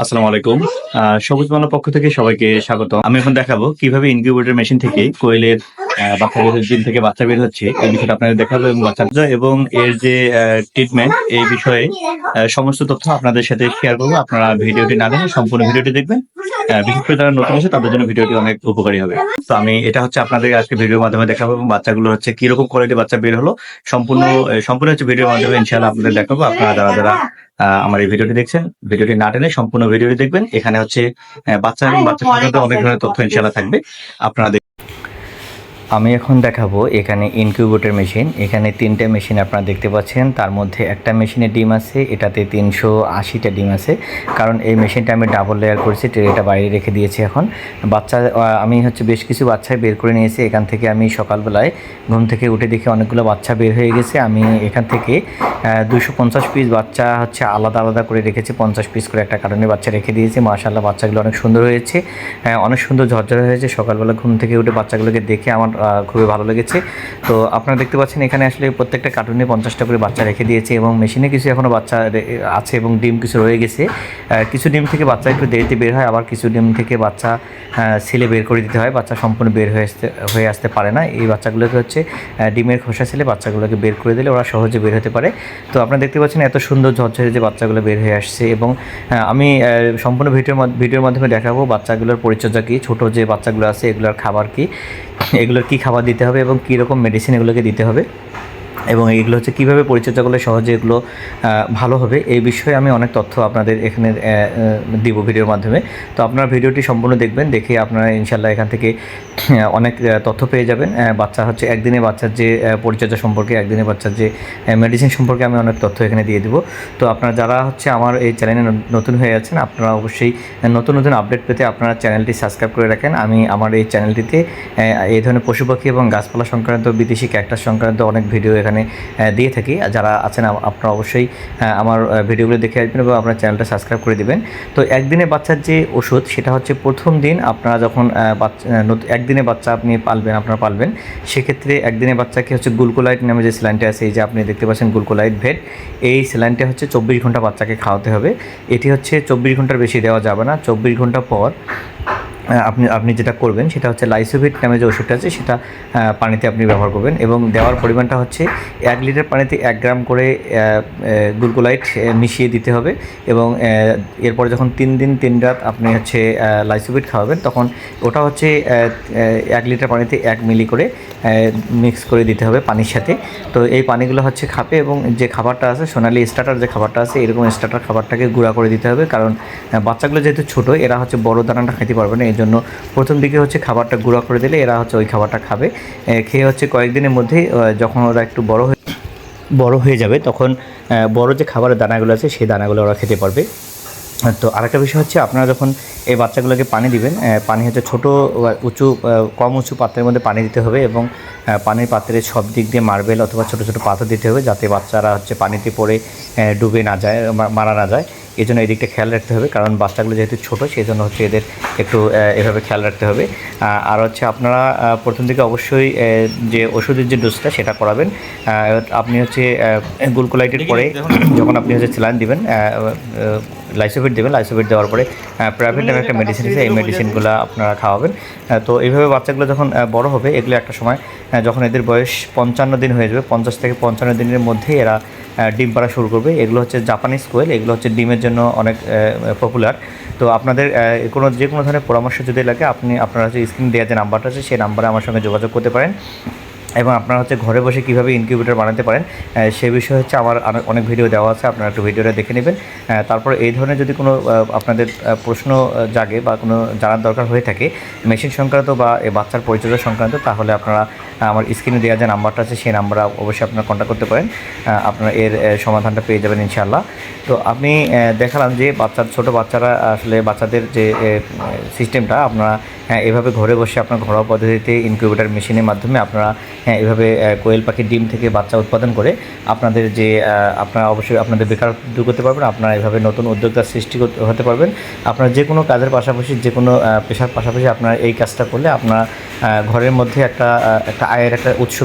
আসসালামু আলাইকুম। সবুজ বাংলার পক্ষ থেকে সবাইকে স্বাগত আমি এখন দেখাবো কীভাবে ইনকিউবেটর মেশিন থেকে কোয়েলের বাচ্চা বের ডিম থেকে বাচ্চা বের হচ্ছে, এই বিষয়টা আপনাদের দেখাবো এবং বাচ্চা এবং এর যে ট্রিটমেন্ট এই বিষয়ে সমস্ত তথ্য আপনাদের সাথে শেয়ার করব। আপনারা ভিডিওটি না দেখে সম্পূর্ণ ভিডিওটি দেখবেন। বিশেষ করে যারা নতুন আছে, তাদের জন্য ভিডিওটি অনেক উপকারী হবে। তো আমি, এটা হচ্ছে আপনাদের আজকে ভিডিওর মাধ্যমে দেখাবো এবং বাচ্চাগুলো হচ্ছে কীরকম কোয়ালিটি বাচ্চা বের হলো। সম্পূর্ণ সম্পূর্ণ হচ্ছে ভিডিওর মাধ্যমে ইনশাআল্লাহ আপনাদের দেখাবো। আপনারা যারা যারা আমার এই ভিডিওটি দেখছেন। ভিডিওটি না টেনে সম্পূর্ণ ভিডিওটি দেখবেন। এখানে হচ্ছে বাচ্চা এবং বাচ্চা সংক্রান্ত অনেক ধরনের তথ্য ইনশাআল্লাহ থাকবে। আপনারা আমি এখন দেখাবো এখানে ইনকিউবেটর মেশিন এখানে তিনটে মেশিন আপনারা দেখতে পাচ্ছেন। তার মধ্যে একটা মেশিনে ডিম আছে, এটাতে তিনশো আশিটা ডিম আছে। কারণ এই মেশিনটা আমি ডাবল লেয়ার করেছি ট্রেটা বাইরে রেখে দিয়েছি এখন। বাচ্চা আমি হচ্ছে বেশ কিছু বাচ্চা বের করে নিয়েছি। এখান থেকে আমি সকালবেলায় ঘুম থেকে উঠে দেখি অনেকগুলো বাচ্চা বের হয়ে গেছে। আমি এখান থেকে দুশো পঞ্চাশ পিস বাচ্চা হচ্ছে আলাদা আলাদা করে রেখেছি। পঞ্চাশ পিস করে একটা কারণে বাচ্চা রেখে দিয়েছি। মাশাল্লাহ বাচ্চাগুলো অনেক সুন্দর হয়েছে। অনেক সুন্দর ঝরঝরে হয়েছে। সকালবেলা ঘুম থেকে উঠে বাচ্চাগুলোকে দেখে আমার খুবই ভালো লেগেছে। তো আপনারা দেখতে পাচ্ছেন, এখানে আসলে প্রত্যেকটা কার্টুনে পঞ্চাশটা করে বাচ্চা রেখে দিয়েছে এবং মেশিনে কিছু এখনও বাচ্চা আছে এবং ডিম কিছু রয়ে গেছে। কিছু ডিম থেকে বাচ্চা একটু দেরিতে বের হয়, আবার কিছু ডিম থেকে বাচ্চা ছেলে বের করে দিতে হয়, বাচ্চা সম্পূর্ণ বের হয়ে আসতে হয়ে আসতে পারে না। এই বাচ্চাগুলোকে হচ্ছে ডিমের খোসা ছেলে বাচ্চাগুলোকে বের করে দিলে ওরা সহজে বের হতে পারে। তো আপনারা দেখতে পাচ্ছেন, এত সুন্দর ঝরঝরে যে বাচ্চাগুলো বের হয়ে আসছে এবং আমি সম্পূর্ণ ভিডিওর ভিডিওর মাধ্যমে দেখাবো বাচ্চাগুলোর পরিচর্যা কী, ছোটো যে বাচ্চাগুলো আছে, এগুলোর খাবার কী, এগুলোর কী খাবার দিতে হবে এবং কী রকম মেডিসিন এগুলোকে দিতে হবে? এবং এইগুলো হচ্ছে কীভাবে পরিচর্যা করলে সহজে এগুলো ভালো হবে, এই বিষয়ে আমি অনেক তথ্য আপনাদের এখানে দিব ভিডিওর মাধ্যমে। তো আপনারা ভিডিওটি সম্পূর্ণ দেখবেন, দেখে আপনারা ইনশাল্লাহ এখান থেকে অনেক তথ্য পেয়ে যাবেন। বাচ্চা হচ্ছে একদিনে বাচ্চার যে পরিচর্যা সম্পর্কে, একদিনে বাচ্চার যে মেডিসিন সম্পর্কে আমি অনেক তথ্য এখানে দিয়ে দিব। তো আপনারা যারা হচ্ছে আমার এই চ্যানেলে নতুন হয়ে আছেন, আপনারা অবশ্যই নতুন নতুন আপডেট পেতে আপনারা চ্যানেলটি সাবস্ক্রাইব করে রাখেন। আমি আমার এই চ্যানেলটিতে এই ধরনের পশু পাখি এবং গাছপালা সংক্রান্ত, বিদেশি ক্যাক্টাস সংক্রান্ত অনেক ভিডিও এখানে আহ, দিয়ে থাকি। যারা আছেন আপ- আপনারা অবশ্যই আমার ভিডিওগুলো দেখে আসবেন এবং আপনার চ্যানেলটা সাবস্ক্রাইব করে দেবেন। তো একদিনে বাচ্চার যে ওষুধ সেটা হচ্ছে প্রথম দিন আপনারা যখন একদিনে বাচ্চা আপনি পালবেন আপনারা পালবেন সেক্ষেত্রে একদিনে বাচ্চাকে হচ্ছে গুলকোলাইট নামে যে স্যালাইনটা আছে এই যে আপনি দেখতে পাচ্ছেন গুলকোলাইট ভেট এই স্যালাইনটা হচ্ছে চব্বিশ ঘণ্টা বাচ্চাকে খাওয়াতে হবে। এটি হচ্ছে চব্বিশ ঘণ্টার বেশি দেওয়া যাবে না। চব্বিশ ঘণ্টা পর আপনি আপনি যেটা করবেন, সেটা হচ্ছে লাইসোভিট নামে যে ওষুধটা আছে, সেটা পানিতে আপনি ব্যবহার করবেন এবং দেওয়ার পরিমাণটা হচ্ছে এক লিটার পানিতে এক গ্রাম করে গ্লুকোলাইট মিশিয়ে দিতে হবে এবং এরপরে যখন তিন দিন, তিন রাত আপনি হচ্ছে লাইসোভিট খাওয়াবেন, তখন ওটা হচ্ছে এক লিটার পানিতে এক মিলি করে মিক্স করে দিতে হবে পানির সাথে। তো এই পানিগুলো হচ্ছে খাবে এবং যে খাবারটা আছে, সোনালি স্টার্টার যে খাবারটা আছে, এরকম স্টার্টার খাবারটাকে গুঁড়া করে দিতে হবে। কারণ বাচ্চাগুলো যেহেতু ছোটো, এরা হচ্ছে বড় দানাটা খেতে পারবে না এই জন্য। প্রথম দিকে হচ্ছে খাবারটা গুঁড়া করে দিলে এরা হচ্ছে ওই খাবারটা খাবে। খেয়ে হচ্ছে কয়েকদিনের মধ্যেই যখন ওরা একটু বড় হয়ে বড় হয়ে যাবে, তখন বড় যে খাবারের দানাগুলো আছে, সেই দানাগুলো ওরা খেতে পারবে। তো আরেকটা বিষয় হচ্ছে, আপনারা যখন এই বাচ্চাগুলোকে পানি দিবেন পানি হচ্ছে ছোট উঁচু কম উঁচু পাত্রের মধ্যে পানি দিতে হবে এবং পানির পাত্রের সব দিক দিয়ে মার্বেল অথবা ছোট ছোট পাথর দিতে হবে, যাতে বাচ্চারা হচ্ছে পানিতে পড়ে ডুবে না যায় মারা না যায়। এই জন্য এদিকটা দিকটা খেয়াল রাখতে হবে কারণ বাচ্চাগুলো যেহেতু ছোটো সেই জন্য হচ্ছে এদের একটু এভাবে খেয়াল রাখতে হবে। আর হচ্ছে আপনারা প্রথম দিকে অবশ্যই যে ওষুধের যে ডোজটা সেটা করাবেন। আপনি হচ্ছে গুলকোলাইটের পরে যখন আপনি হচ্ছে স্যালাইন দিবেন লাইসোভিট দেবেন লাইসোফিট দেওয়ার পরে প্রাইভেট নামে একটা মেডিসিন আছে, এই মেডিসিনগুলো আপনারা খাওয়াবেন। তো এইভাবে বাচ্চাগুলো যখন বড় হবে, এগুলো একটা সময় যখন এদের বয়স পঞ্চান্ন দিন হয়ে যাবে, পঞ্চাশ থেকে পঞ্চান্ন দিনের মধ্যেই এরা ডিম পাড়া শুরু করবে। এগুলো হচ্ছে জাপানিজ কোয়েল এগুলো হচ্ছে ডিমের জন্য অনেক পপুলার তো আপনাদের কোনো, যে কোনো ধরনের পরামর্শ যদি লাগে, আপনি, আপনারা হচ্ছে স্ক্রিন দেওয়া যে নাম্বারটা আছে, সেই নাম্বারে আমার সঙ্গে যোগাযোগ করতে পারেন। এবং আপনারা হচ্ছে ঘরে বসে কীভাবে ইনকিউবেটর বানাতে পারেন সে বিষয়ে হচ্ছে আমার অনেক ভিডিও দেওয়া আছে, আপনারা একটু ভিডিওটা দেখে নেবেন। তারপর এই ধরনের যদি কোনো আপনাদের প্রশ্ন জাগে বা কোনো জানার দরকার হয়ে থাকে মেশিন সংক্রান্ত বা বাচ্চার পরিচর্যা সংক্রান্ত, তাহলে আপনারা আমার স্ক্রিনে দেওয়া যে নাম্বারটা আছে, সেই নাম্বারে অবশ্যই আপনারা কন্ট্যাক্ট করতে পারেন। আপনারা এর সমাধানটা পেয়ে যাবেন ইনশাআল্লাহ। তো আপনি দেখালাম যে বাচ্চার, ছোট বাচ্চারা আসলে বাচ্চাদের যে সিস্টেমটা আপনারা হ্যাঁ এভাবে ঘরে বসে আপনার ঘরোয়া পদ্ধতিতে ইনকিউবেটর মেশিনের মাধ্যমে আপনারা হ্যাঁ এভাবে কোয়েল পাখির ডিম থেকে বাচ্চা উৎপাদন করে আপনাদের যে আপনারা অবশ্যই আপনাদের বেকার দূর করতে পারবেন, আপনারা এভাবে নতুন উদ্যোক্তার সৃষ্টি হতে পারবেন। আপনারা যে কোনো কাজের পাশাপাশি, যে কোনো পেশার পাশাপাশি আপনারা এই কাজটা করলে আপনারা ঘরের মধ্যে একটা একটা আয়ের একটা উৎস